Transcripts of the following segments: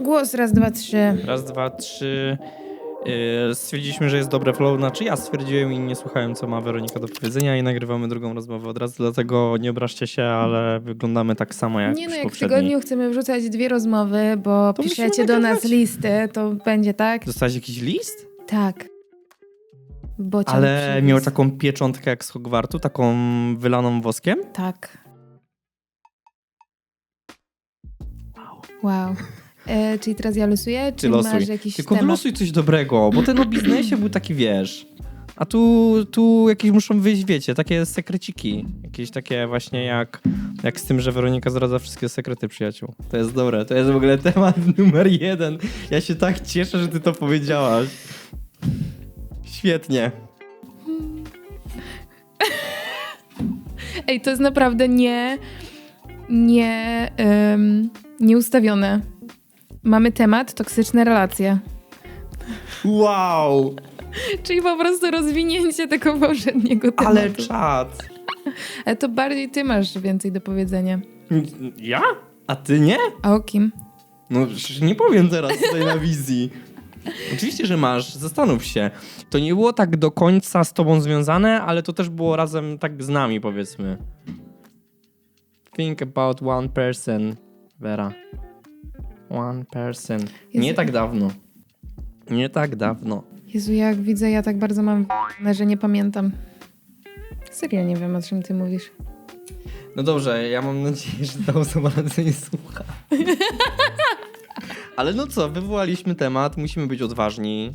Głos, raz, dwa, trzy. Raz, dwa, trzy. Yy, stwierdziliśmy, że jest dobre flow, znaczy ja stwierdziłem i nie słuchałem, co ma Weronika do powiedzenia i nagrywamy drugą rozmowę od razu, dlatego nie obraźcie się, ale wyglądamy tak samo jak Nie no, jak w tygodniu chcemy wrzucać dwie rozmowy, bo To piszecie do nas listy, to będzie tak? Dostałeś jakiś list? Tak. Bocian Ale przywóz. miał taką pieczątkę jak z Hogwartu, taką wylaną woskiem? Tak. Wow. E, czyli teraz ja losuję? Czy Ty losuj. masz jakiś Tylko temat? wylosuj coś dobrego, bo ten o biznesie był taki, wiesz... A tu, tu jakieś muszą wyjść, wiecie, takie sekreciki. Jakieś takie właśnie jak, jak z tym, że Weronika zdradza wszystkie sekrety przyjaciół. To jest dobre, to jest w ogóle temat numer jeden. Ja się tak cieszę, że ty to powiedziałaś. Świetnie. Ej, to jest naprawdę nie... nie... Um, nieustawione. Mamy temat toksyczne relacje. Wow! Czyli po prostu rozwinięcie tego poprzedniego tematu. Ale czad. Ale to bardziej ty masz więcej do powiedzenia. Ja? A ty nie? A o kim? No przecież nie powiem teraz tutaj na wizji. Oczywiście, że masz. Zastanów się. To nie było tak do końca z tobą związane, ale to też było razem tak z nami, powiedzmy. Think about one person, Vera. One person. Nie Jezu. tak dawno. Nie tak dawno. Jezu, jak widzę, ja tak bardzo mam że nie pamiętam. Serio nie wiem, o czym ty mówisz. No dobrze, ja mam nadzieję, że ta osoba na to nie słucha. Ale no co, wywołaliśmy temat, musimy być odważni.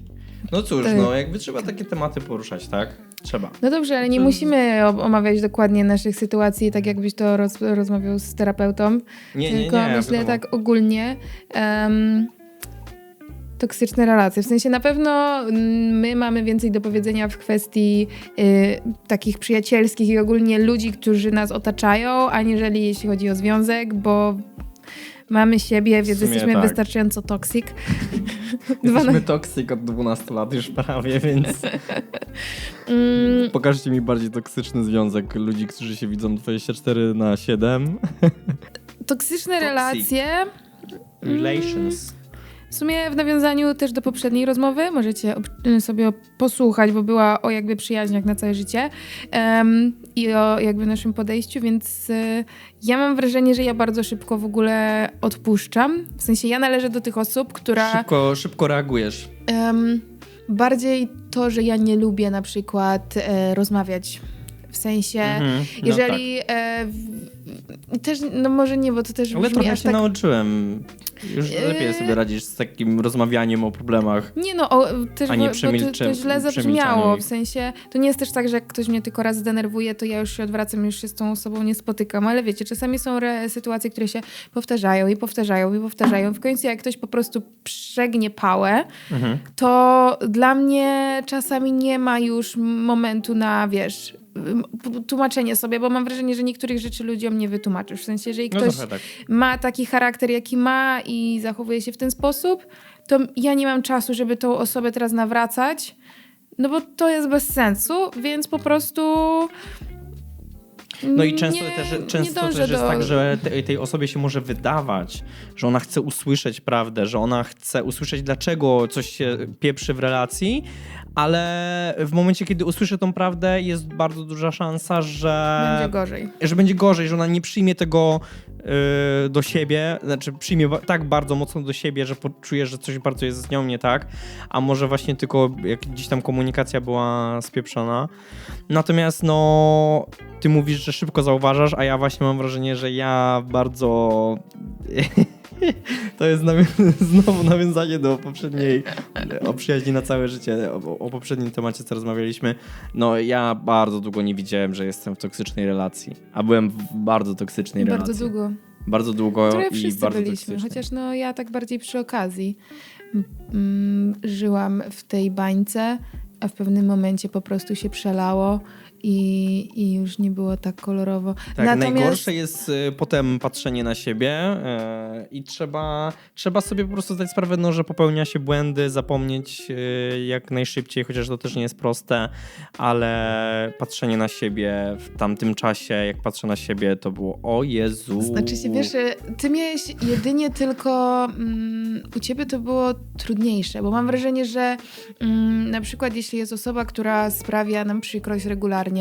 No cóż, Tak. no jakby trzeba takie tematy poruszać, tak? Trzeba. No dobrze, ale nie musimy omawiać dokładnie naszych sytuacji, tak jakbyś to roz, rozmawiał z terapeutą. Nie, nie, tylko nie. myślę wiadomo. tak ogólnie. em, toksyczne relacje. W sensie na pewno mm, my mamy więcej do powiedzenia w kwestii y, takich przyjacielskich i ogólnie ludzi, którzy nas otaczają, aniżeli jeśli chodzi o związek, bo mamy siebie, więc jesteśmy tak. wystarczająco toksik. Jesteśmy toksyk od 12 lat już prawie, więc Mm, pokażcie mi bardziej toksyczny związek ludzi, którzy się widzą 24 na 7. toksyczne Toxic. relacje. Relations. W sumie w nawiązaniu też do poprzedniej rozmowy, możecie ob- sobie posłuchać, bo była o jakby przyjaźniach na całe życie em, i o jakby naszym podejściu, więc y, ja mam wrażenie, że ja bardzo szybko w ogóle odpuszczam. W sensie ja należę do tych osób, która Szybko, szybko reagujesz. em, bardziej to, że ja nie lubię na przykład e, rozmawiać. W sensie, Mhm, no jeżeli e, w, też, no może nie, bo to też. Ale trochę się tak nauczyłem. Już Eee. lepiej sobie radzisz z takim rozmawianiem o problemach. Nie no, o, też A nie bo, bo to, to źle zabrzmiało. W sensie, to nie jest też tak, że jak ktoś mnie tylko raz zdenerwuje, to ja już się odwracam, już się z tą osobą nie spotykam. Ale wiecie, czasami są sytuacje, które się powtarzają i powtarzają i powtarzają. W końcu jak ktoś po prostu przegnie pałę, Mhm. to dla mnie czasami nie ma już momentu na, wiesz, tłumaczenie sobie, bo mam wrażenie, że niektórych rzeczy ludziom nie wytłumaczysz. W sensie, jeżeli No ktoś trochę tak. ma taki charakter, jaki ma i zachowuje się w ten sposób, to ja nie mam czasu, żeby tą osobę teraz nawracać, no bo to jest bez sensu, więc po prostu. No i często nie, też, często też jest do... tak, że te, tej osobie się może wydawać, że ona chce usłyszeć prawdę, że ona chce usłyszeć, dlaczego coś się pieprzy w relacji, ale w momencie, kiedy usłyszy tą prawdę, jest bardzo duża szansa, że Będzie gorzej. że będzie gorzej, że ona nie przyjmie tego y, do siebie, znaczy przyjmie tak bardzo mocno do siebie, że poczuje, że coś bardzo jest z nią nie tak, a może właśnie tylko jak gdzieś tam komunikacja była spieprzona. Natomiast no, ty mówisz, że szybko zauważasz, a ja właśnie mam wrażenie, że ja bardzo... To jest nawią- znowu nawiązanie do poprzedniej, o przyjaźni na całe życie, o, o poprzednim temacie, co rozmawialiśmy. No ja bardzo długo nie widziałem, że jestem w toksycznej relacji, a byłem w bardzo toksycznej Bardzo relacji. długo. Bardzo długo Które i wszyscy bardzo byliśmy, toksycznej. chociaż no ja tak bardziej przy okazji mm, żyłam w tej bańce, a w pewnym momencie po prostu się przelało i, i już nie było tak kolorowo. Tak, Natomiast najgorsze jest y, potem patrzenie na siebie y, i trzeba, trzeba sobie po prostu zdać sprawę, no, że popełnia się błędy, zapomnieć y, jak najszybciej, chociaż to też nie jest proste, ale patrzenie na siebie w tamtym czasie, jak patrzę na siebie, to było o Jezu. Znaczy się, wiesz, ty miałeś jedynie tylko mm, u ciebie to było trudniejsze, bo mam wrażenie, że mm, na przykład jeśli jest osoba, która sprawia nam przykrość regularnie,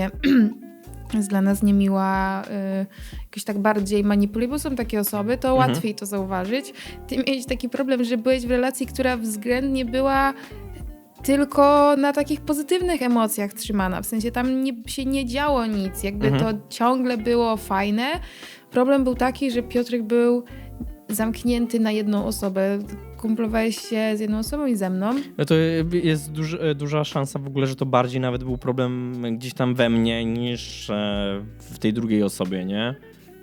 jest dla nas niemiła, y, jakoś tak bardziej manipuluje, bo są takie osoby, to Mhm. łatwiej to zauważyć. Ty miałeś taki problem, że byłeś w relacji, która względnie była tylko na takich pozytywnych emocjach trzymana. W sensie tam nie, się nie działo nic, jakby Mhm. to ciągle było fajne. Problem był taki, że Piotrek był zamknięty na jedną osobę. Kumplowałeś się z jedną osobą i ze mną. No to jest duż, duża szansa w ogóle, że to bardziej nawet był problem gdzieś tam we mnie niż e, w tej drugiej osobie, nie?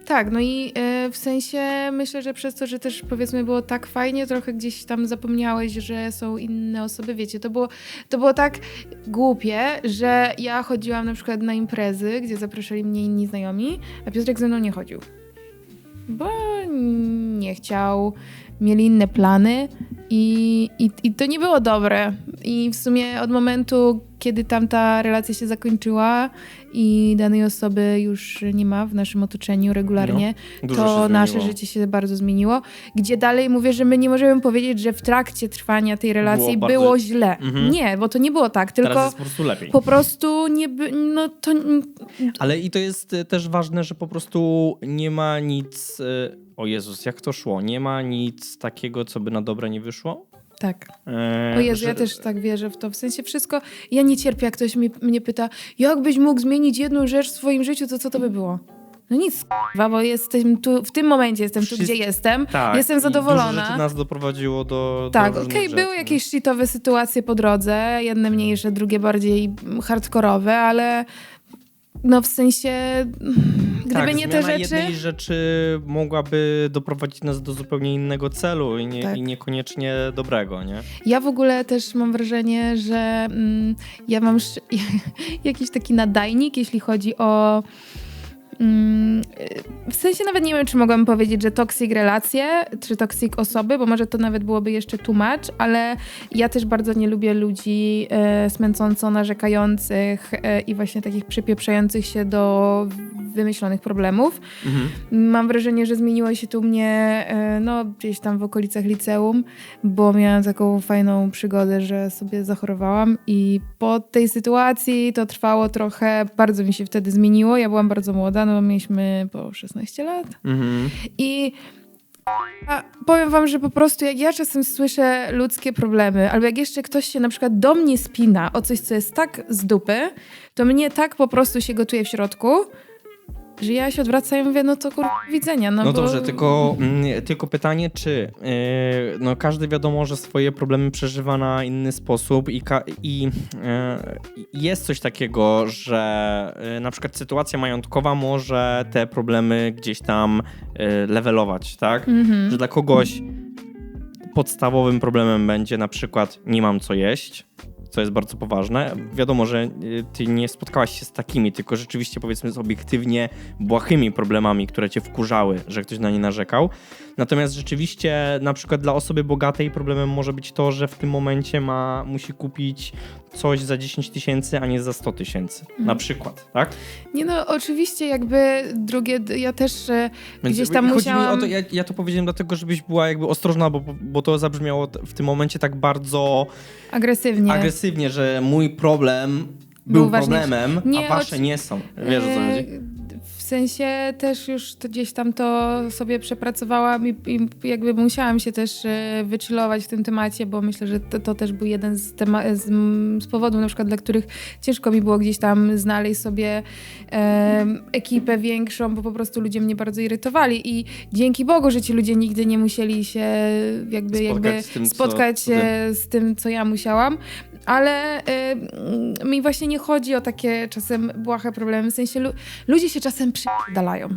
Tak, no i e, w sensie myślę, że przez to, że też powiedzmy było tak fajnie, trochę gdzieś tam zapomniałeś, że są inne osoby, wiecie, to było, to było tak głupie, że ja chodziłam na przykład na imprezy, gdzie zapraszali mnie inni znajomi, a Piotrek ze mną nie chodził. Bo nie chciał, mieli inne plany i, i, i to nie było dobre. I w sumie od momentu, kiedy tamta relacja się zakończyła i danej osoby już nie ma w naszym otoczeniu regularnie, się to nasze życie się bardzo zmieniło. Gdzie dalej mówię, że my nie możemy powiedzieć, że w trakcie trwania tej relacji Było było, bardzo- źle. Mhm. Nie, bo to nie było tak, tylko Teraz jest po prostu lepiej. po prostu nie by, no to Ale i to jest e, też ważne, że po prostu nie ma nic. e, O Jezus, jak to szło? Nie ma nic takiego, co by na dobre nie wyszło? Tak. E, O Jezu, że- ja też tak wierzę w to. W sensie wszystko, ja nie cierpię, jak ktoś mi, mnie pyta, jakbyś mógł zmienić jedną rzecz w swoim życiu, to co to by było? No nic, k***wa, bo jestem tu, w tym momencie jestem tu, Wszystko- gdzie jestem. Tak, jestem zadowolona. Dużo nas doprowadziło do. Tak, do okej, różnych były rzeczy. jakieś shitowe sytuacje po drodze, jedne mniejsze, drugie bardziej hardkorowe, ale no w sensie, gdyby tak, nie te rzeczy... jednej rzeczy mogłaby doprowadzić nas do zupełnie innego celu i, nie, Tak. i niekoniecznie dobrego, nie? Ja w ogóle też mam wrażenie, że mm, ja mam sz- jakiś taki nadajnik, jeśli chodzi o. Mm, w sensie nawet nie wiem, czy mogłam powiedzieć, że toxic relacje, czy toxic osoby, bo może to nawet byłoby jeszcze tłumacz, ale ja też bardzo nie lubię ludzi e, smęcąco narzekających e, i właśnie takich przypieprzających się do wymyślonych problemów. Mhm. Mam wrażenie, że zmieniło się tu mnie e, no, gdzieś tam w okolicach liceum, bo miałam taką fajną przygodę, że sobie zachorowałam i po tej sytuacji to trwało trochę, bardzo mi się wtedy zmieniło. Ja byłam bardzo młoda, no mieliśmy po 16 lat Mhm. i a powiem wam, że po prostu jak ja czasem słyszę ludzkie problemy, albo jak jeszcze ktoś się na przykład do mnie spina o coś, co jest tak z dupy, to mnie tak po prostu się gotuje w środku, że ja się odwracam i mówię, no to kur... widzenia. No, No bo... dobrze, tylko, mm, tylko pytanie, czy yy, no każdy wiadomo, że swoje problemy przeżywa na inny sposób i, i yy, jest coś takiego, że yy, na przykład sytuacja majątkowa może te problemy gdzieś tam levelować, tak? Mhm. Że dla kogoś podstawowym problemem będzie na przykład nie mam co jeść, co jest bardzo poważne. Wiadomo, że y, ty nie spotkałaś się z takimi, tylko rzeczywiście powiedzmy z obiektywnie błahymi problemami, które cię wkurzały, że ktoś na nie narzekał. Natomiast rzeczywiście na przykład dla osoby bogatej problemem może być to, że w tym momencie ma, musi kupić coś za 10 tysięcy, a nie za 100 tysięcy. Na przykład, tak? Nie no, oczywiście jakby drugie, ja też e, Więc gdzieś tam chodzi musiałam... mi o to, ja, ja to powiedziałem dlatego, żebyś była jakby ostrożna, bo, bo to zabrzmiało w tym momencie tak bardzo agresywnie. agresywnie, że mój problem Był był, ważniejszy. problemem, Nie, a wasze nie są. Wiesz o co chodzi? E, W sensie też już gdzieś tam to sobie przepracowałam i, i jakby musiałam się też e, wychillować w tym temacie, bo myślę, że to, to też był jeden z, tema- z, z powodów, na przykład dla których ciężko mi było gdzieś tam znaleźć sobie em, ekipę większą, bo po prostu ludzie mnie bardzo irytowali i dzięki Bogu, że ci ludzie nigdy nie musieli się jakby, Spotkać jakby z tym, spotkać co e, z tym, co ja musiałam, ale e, mm, mi właśnie nie chodzi o takie czasem błahe problemy, w sensie lu- ludzie się czasem przydalają.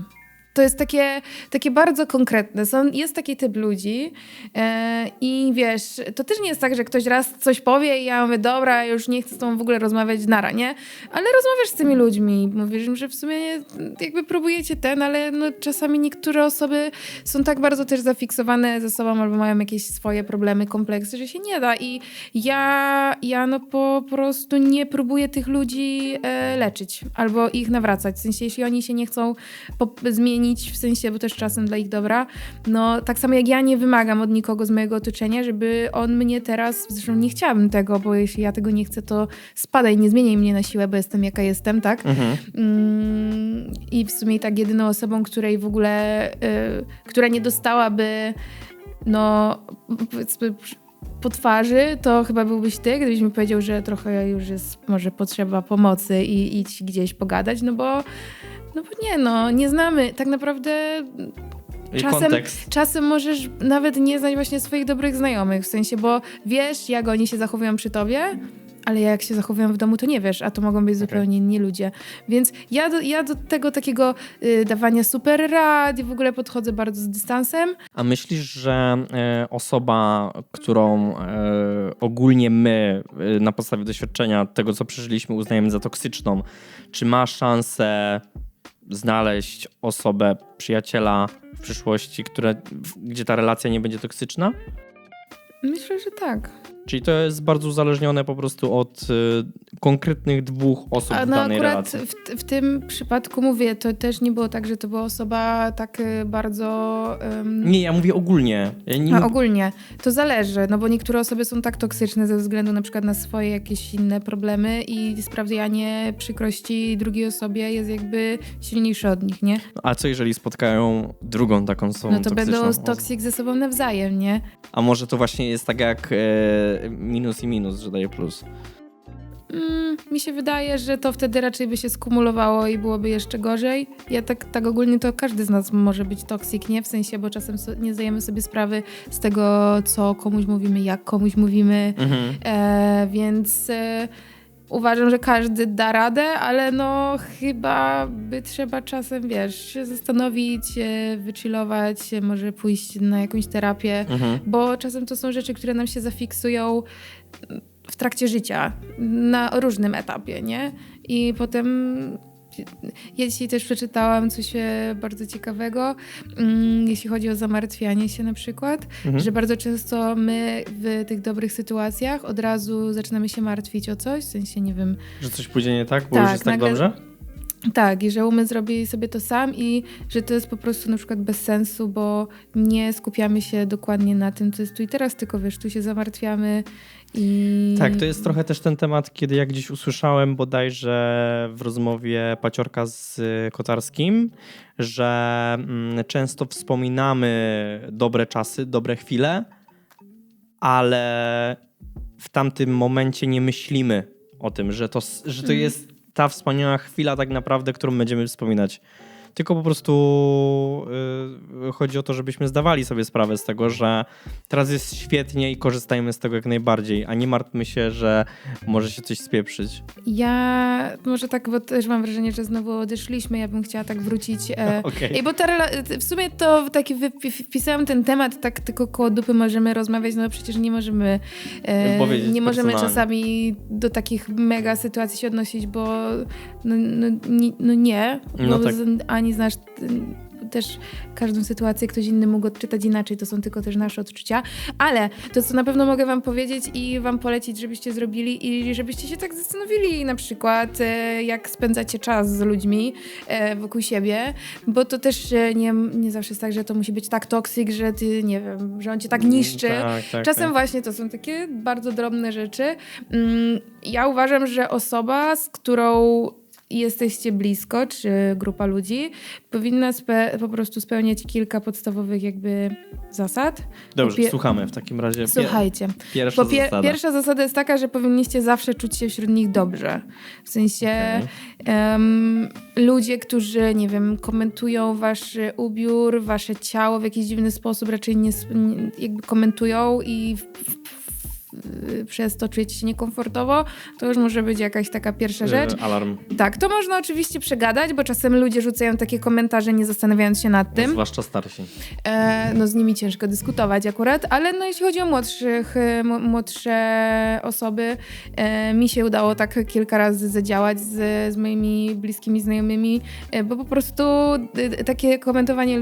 To jest takie, takie bardzo konkretne. Są, jest taki typ ludzi e, i wiesz, to też nie jest tak, że ktoś raz coś powie i ja mówię, dobra, już nie chcę z tobą w ogóle rozmawiać nara, nie? Ale rozmawiasz z tymi ludźmi, mówisz im, że w sumie jakby próbujecie ten, ale no, czasami niektóre osoby są tak bardzo też zafiksowane ze sobą albo mają jakieś swoje problemy, kompleksy, że się nie da i ja, ja no po prostu nie próbuję tych ludzi e, leczyć albo ich nawracać. W sensie, jeśli oni się nie chcą zmienić, w sensie, bo też czasem dla ich dobra, no tak samo jak ja nie wymagam od nikogo z mojego otoczenia, żeby on mnie teraz, zresztą nie chciałabym tego, bo jeśli ja tego nie chcę, to spadaj, nie zmieniaj mnie na siłę, bo jestem jaka jestem, tak? Mhm. Mm, I w sumie tak jedyną osobą, której w ogóle, y, która nie dostałaby no powiedzmy po twarzy, to chyba byłbyś ty, gdybyś mi powiedział, że trochę już jest może potrzeba pomocy i idź gdzieś pogadać, no bo, no bo nie, no, nie znamy. Tak naprawdę czasem, czasem możesz nawet nie znać właśnie swoich dobrych znajomych, w sensie, bo wiesz, jak oni się zachowują przy tobie, ale jak się zachowują w domu, to nie wiesz, a to mogą być zupełnie okay. inni ludzie. Więc ja do, ja do tego takiego y, dawania super rad i w ogóle podchodzę bardzo z dystansem. A myślisz, że y, osoba, którą y, ogólnie my y, na podstawie doświadczenia tego, co przeżyliśmy, uznajemy za toksyczną, czy ma szansę znaleźć osobę, przyjaciela w przyszłości, gdzie ta relacja nie będzie toksyczna? Myślę, że tak. Czyli to jest bardzo uzależnione po prostu od y, konkretnych dwóch osób A, no, w danej akurat relacji. W, w tym przypadku mówię, to też nie było tak, że to była osoba tak y, bardzo... Um... Nie, ja mówię ogólnie. Ja nie... A, ogólnie. To zależy, no bo niektóre osoby są tak toksyczne ze względu na przykład na swoje jakieś inne problemy i sprawianie przykrości drugiej osobie jest jakby silniejsze od nich, nie? A co jeżeli spotkają drugą taką osobą No to będą toksik ze sobą nawzajem, nie? A może to właśnie jest tak jak... E minus i minus, że daje plus. Mm, mi się wydaje, że to wtedy raczej by się skumulowało i byłoby jeszcze gorzej. Ja tak, tak ogólnie to każdy z nas może być toksik, nie? W sensie, bo czasem so, nie zdajemy sobie sprawy z tego, co komuś mówimy, jak komuś mówimy. Mhm. E, więc e, uważam, że każdy da radę, ale no chyba by trzeba czasem, wiesz, się zastanowić, e, wychillować, może pójść na jakąś terapię, mhm. bo czasem to są rzeczy, które nam się zafiksują w trakcie życia, na różnym etapie, nie? I potem ja dzisiaj też przeczytałam coś e, bardzo ciekawego, mm, jeśli chodzi o zamartwianie się na przykład, mhm. że bardzo często my w tych dobrych sytuacjach od razu zaczynamy się martwić o coś, w sensie nie wiem... Że coś pójdzie nie tak, bo tak, już jest tak nagle... dobrze? Tak, i że umysł robi sobie to sam i że to jest po prostu na przykład bez sensu, bo nie skupiamy się dokładnie na tym, co jest tu i teraz, tylko wiesz, tu się zamartwiamy i... Tak, to jest trochę też ten temat, kiedy ja gdzieś usłyszałem bodajże w rozmowie Paciorka z Kotarskim, że mm, często wspominamy dobre czasy, dobre chwile, ale w tamtym momencie nie myślimy o tym, że to, że to mm. jest ta wspaniała chwila tak naprawdę, którą będziemy wspominać tylko po prostu yy, chodzi o to, żebyśmy zdawali sobie sprawę z tego, że teraz jest świetnie i korzystajmy z tego jak najbardziej, a nie martwmy się, że może się coś spieprzyć. Ja może tak, bo też mam wrażenie, że znowu odeszliśmy, ja bym chciała tak wrócić. E, okay. Bo ta, w sumie to taki wpisałam ten temat, tak tylko koło dupy możemy rozmawiać, no przecież nie możemy e, nie możemy czasami do takich mega sytuacji się odnosić, bo no, no, no nie, no bo tak. ani ani znasz też każdą sytuację ktoś inny mógł odczytać inaczej, to są tylko też nasze odczucia, ale to, co na pewno mogę wam powiedzieć i wam polecić, żebyście zrobili i żebyście się tak zastanowili na przykład, e, jak spędzacie czas z ludźmi e, wokół siebie, bo to też e, nie, nie zawsze jest tak, że to musi być tak toksyk, że ty, nie wiem, że on cię tak mm, niszczy. Tak, tak, Czasem tak. właśnie to są takie bardzo drobne rzeczy. Mm, ja uważam, że osoba, z którą jesteście blisko, czy grupa ludzi, powinna po prostu spełniać kilka podstawowych jakby zasad. Dobrze, słuchamy w takim razie. Słuchajcie. Pierwsza, pier zasada. pierwsza zasada jest taka, że powinniście zawsze czuć się wśród nich dobrze. W sensie okay. um, ludzie, którzy, nie wiem, komentują wasz ubiór, wasze ciało w jakiś dziwny sposób, raczej nie, jakby komentują i w, w, przez to czujecie się niekomfortowo, to już może być jakaś taka pierwsza rzecz. E, alarm. Tak, to można oczywiście przegadać, bo czasem ludzie rzucają takie komentarze, nie zastanawiając się nad tym. Zwłaszcza starsi. E, no z nimi ciężko dyskutować akurat, ale no jeśli chodzi o młodszych, m- młodsze osoby, e, mi się udało tak kilka razy zadziałać z, z moimi bliskimi znajomymi, e, bo po prostu takie komentowanie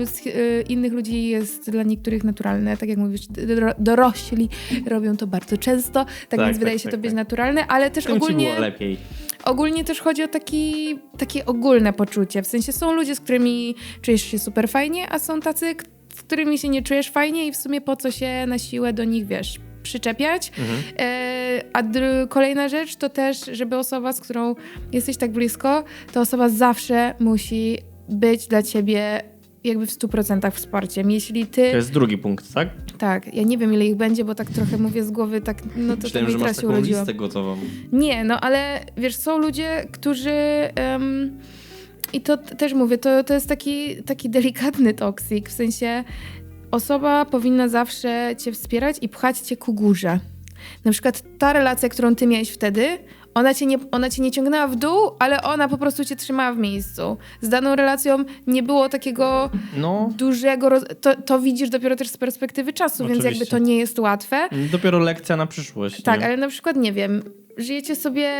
innych ludzi jest dla niektórych naturalne. Tak jak mówisz, doro- dorośli robią to bardzo często, tak, Tak, więc tak, wydaje się tak, to być tak. naturalne, ale też Tym ci ogólnie... było lepiej. Ogólnie też chodzi o taki, takie ogólne poczucie. W sensie są ludzie, z którymi czujesz się super fajnie, a są tacy, z którymi się nie czujesz fajnie i w sumie po co się na siłę do nich, wiesz, przyczepiać. Mhm. E, a kolejna rzecz to też, żeby osoba, z którą jesteś tak blisko, to osoba zawsze musi być dla ciebie jakby w 100% wsparciem. Jeśli ty... To jest drugi punkt, tak? Tak, ja nie wiem ile ich będzie, bo tak trochę mówię z głowy, tak, no to, to Myślałem, mi że masz taką urodziłam. listę gotową. Nie, no ale wiesz, są ludzie, którzy. em, I to też mówię, to, to jest taki, taki delikatny toksik, w sensie osoba powinna zawsze cię wspierać i pchać cię ku górze. Na przykład ta relacja, którą ty miałeś wtedy, ona cię, nie, ona cię nie ciągnęła w dół, ale ona po prostu cię trzymała w miejscu. Z daną relacją nie było takiego No, dużego. Roz... To, to widzisz dopiero też z perspektywy czasu, więc jakby Oczywiście. to nie jest łatwe. dopiero lekcja na przyszłość. Tak, nie? ale na przykład nie wiem. Żyjecie sobie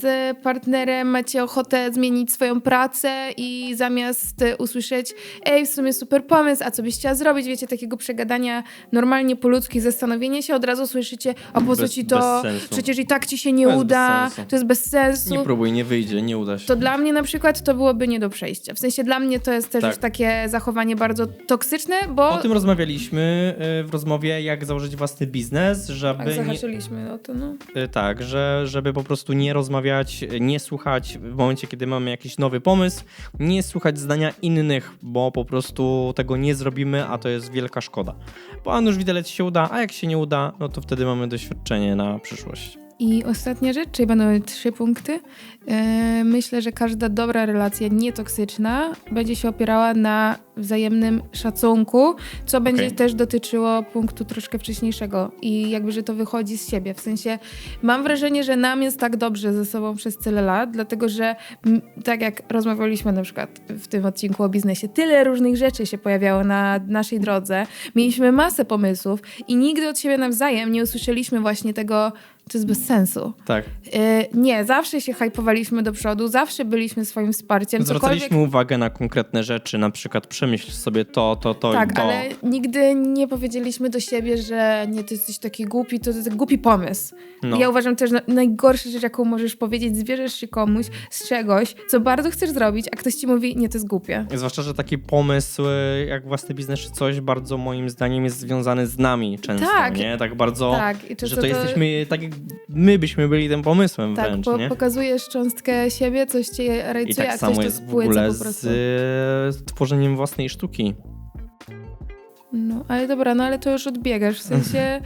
z partnerem, macie ochotę zmienić swoją pracę i zamiast e, usłyszeć, ej, w sumie super pomysł, a co byś chciała zrobić, wiecie, takiego przegadania normalnie po ludzki, zastanowienie się, od razu słyszycie, a po co Bez- ci to, bez sensu. przecież i tak ci się nie To jest bez uda, sensu. to jest bez sensu. Nie próbuj, nie wyjdzie, nie uda się. To dla mnie na przykład to byłoby nie do przejścia. W sensie dla mnie to jest też Tak. już takie zachowanie bardzo toksyczne, bo... O tym rozmawialiśmy y, w rozmowie, jak założyć własny biznes, żeby Tak, nie, zahaczyliśmy o to, no. y, tak, że, żeby po prostu nie rozmawiać, nie słuchać w momencie, kiedy mamy jakiś nowy pomysł, nie słuchać zdania innych, bo po prostu tego nie zrobimy, a to jest wielka szkoda. Bo a nuż widelec się uda, a jak się nie uda, no to wtedy mamy doświadczenie na przyszłość. I ostatnia rzecz, czyli będą trzy punkty. E, myślę, że każda dobra relacja nietoksyczna będzie się opierała na wzajemnym szacunku, co będzie Okej. też dotyczyło punktu troszkę wcześniejszego i jakby, że to wychodzi z siebie. W sensie mam wrażenie, że nam jest tak dobrze ze sobą przez tyle lat, dlatego że tak jak rozmawialiśmy na przykład w tym odcinku o biznesie, tyle różnych rzeczy się pojawiało na naszej drodze, mieliśmy masę pomysłów i nigdy od siebie nawzajem nie usłyszeliśmy właśnie tego, to jest bez sensu. Tak. Yy, nie, zawsze się hypowaliśmy do przodu, zawsze byliśmy swoim wsparciem. Cokolwiek... Zwracaliśmy uwagę na konkretne rzeczy, na przykład przemyśl sobie to, to, to i Tak, to. ale nigdy nie powiedzieliśmy do siebie, że nie, ty jesteś taki głupi, to jest głupi pomysł. No. Ja uważam też, że najgorsza rzecz, jaką możesz powiedzieć, zwierzysz się komuś z czegoś, co bardzo chcesz zrobić, a ktoś ci mówi, nie, to jest głupie. Zwłaszcza, że taki pomysł y, jak własny biznes czy coś bardzo moim zdaniem jest związany z nami często, Tak. nie? Tak bardzo, tak, i często że to, jesteśmy tak jak my byśmy byli tym pomysłem Tak, wręcz, po, nie? pokazujesz cząstkę siebie, coś cię I rajcuje, tak a ktoś samo to jest w spłyca ogóle po z y, tworzeniem własnej sztuki. No, ale dobra, no ale to już odbiegasz. W sensie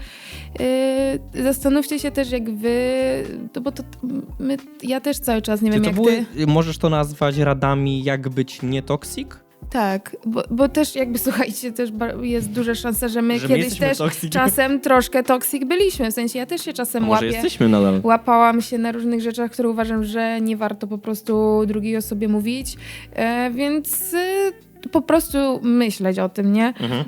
yy, zastanówcie się też, jak wy. To, bo to my, ja też cały czas nie Czy wiem, to jak były, ty. możesz to nazwać radami, jak być nietoksik? Tak, bo, bo też jakby słuchajcie, też jest duża szansa, że my Że my kiedyś jesteśmy też toksik. czasem troszkę toksik byliśmy. W sensie ja też się czasem Może łapię. jesteśmy nadal. Łapałam się na różnych rzeczach, które uważam, że nie warto po prostu drugiej osobie mówić, e, więc e, po prostu myśleć o tym, nie? Mhm.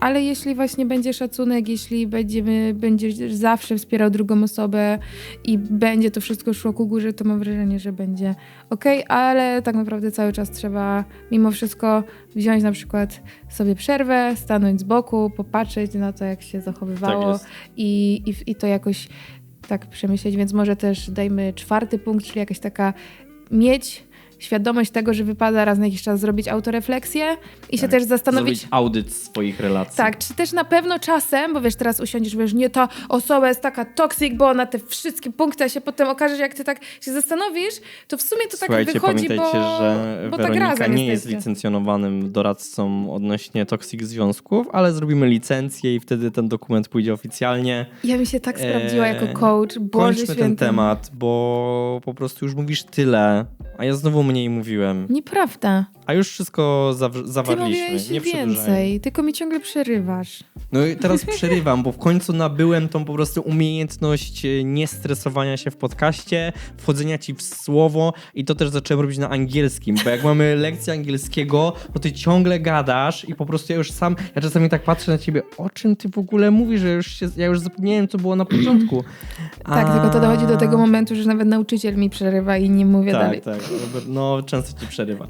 Ale jeśli właśnie będzie szacunek, jeśli będziemy, będziesz zawsze wspierał drugą osobę i będzie to wszystko szło ku górze, to mam wrażenie, że będzie ok, ale tak naprawdę cały czas trzeba mimo wszystko wziąć na przykład sobie przerwę, stanąć z boku, popatrzeć na to, jak się zachowywało Tak i, i, i to jakoś tak przemyśleć, więc może też dajmy czwarty punkt, czyli jakaś taka mieć świadomość tego, że wypada raz na jakiś czas zrobić autorefleksję i się Tak. też zastanowić, Zrobić audyt swoich relacji. tak, czy też na pewno czasem, bo wiesz, teraz usiądziesz, wiesz, nie ta osoba jest taka toxic, bo ona te wszystkie punkty, a się potem okaże, że jak ty tak się zastanowisz, to w sumie to Słuchajcie, tak wychodzi, pamiętajcie, bo, że bo tak Weronika razem nie jest licencjonowanym doradcą odnośnie toksik związków, ale zrobimy licencję i wtedy ten dokument pójdzie oficjalnie. Ja mi się tak sprawdziła Eee, jako coach, Boże Kończmy ten temat, bo po prostu już mówisz tyle, a ja znowu mniej mówiłem. Nieprawda. A już wszystko zaw- Ty zawarliśmy. mówiłeś nie więcej, tylko mi ciągle przerywasz. No i teraz przerywam, bo w końcu nabyłem tą po prostu umiejętność e, nie stresowania się w podcaście, wchodzenia ci w słowo i to też zacząłem robić na angielskim, bo jak mamy lekcję angielskiego, to ty ciągle gadasz i po prostu ja już sam, ja czasami tak patrzę na ciebie, o czym ty w ogóle mówisz, że już się, ja już zapomniałem, co było na początku. Tak, A- tylko to dochodzi do tego momentu, że nawet nauczyciel mi przerywa i nie mówię Tak, dalej. tak. Robert, No, często ci przerywa.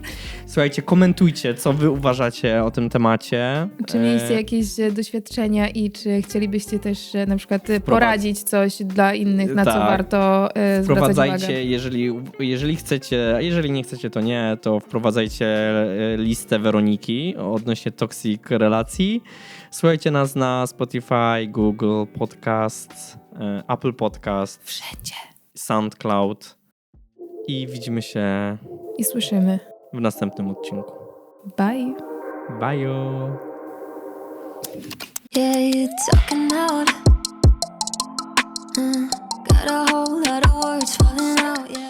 Słuchajcie, komentujcie, co wy uważacie o tym temacie. Czy mieliście E, jakieś e, doświadczenia i czy chcielibyście też e, na przykład poradzić coś dla innych, na co Tak. warto e, zwracać uwagę? Wprowadzajcie, jeżeli, jeżeli chcecie, a jeżeli nie chcecie, to nie, to wprowadzajcie listę Weroniki odnośnie toxic relacji. Słuchajcie nas na Spotify, Google Podcast, Apple Podcast, Wszędzie. SoundCloud i widzimy się. I słyszymy. W następnym odcinku. Bye. Bye. Yeah, you're talking out. Mm, got a whole lot of words falling out, yeah.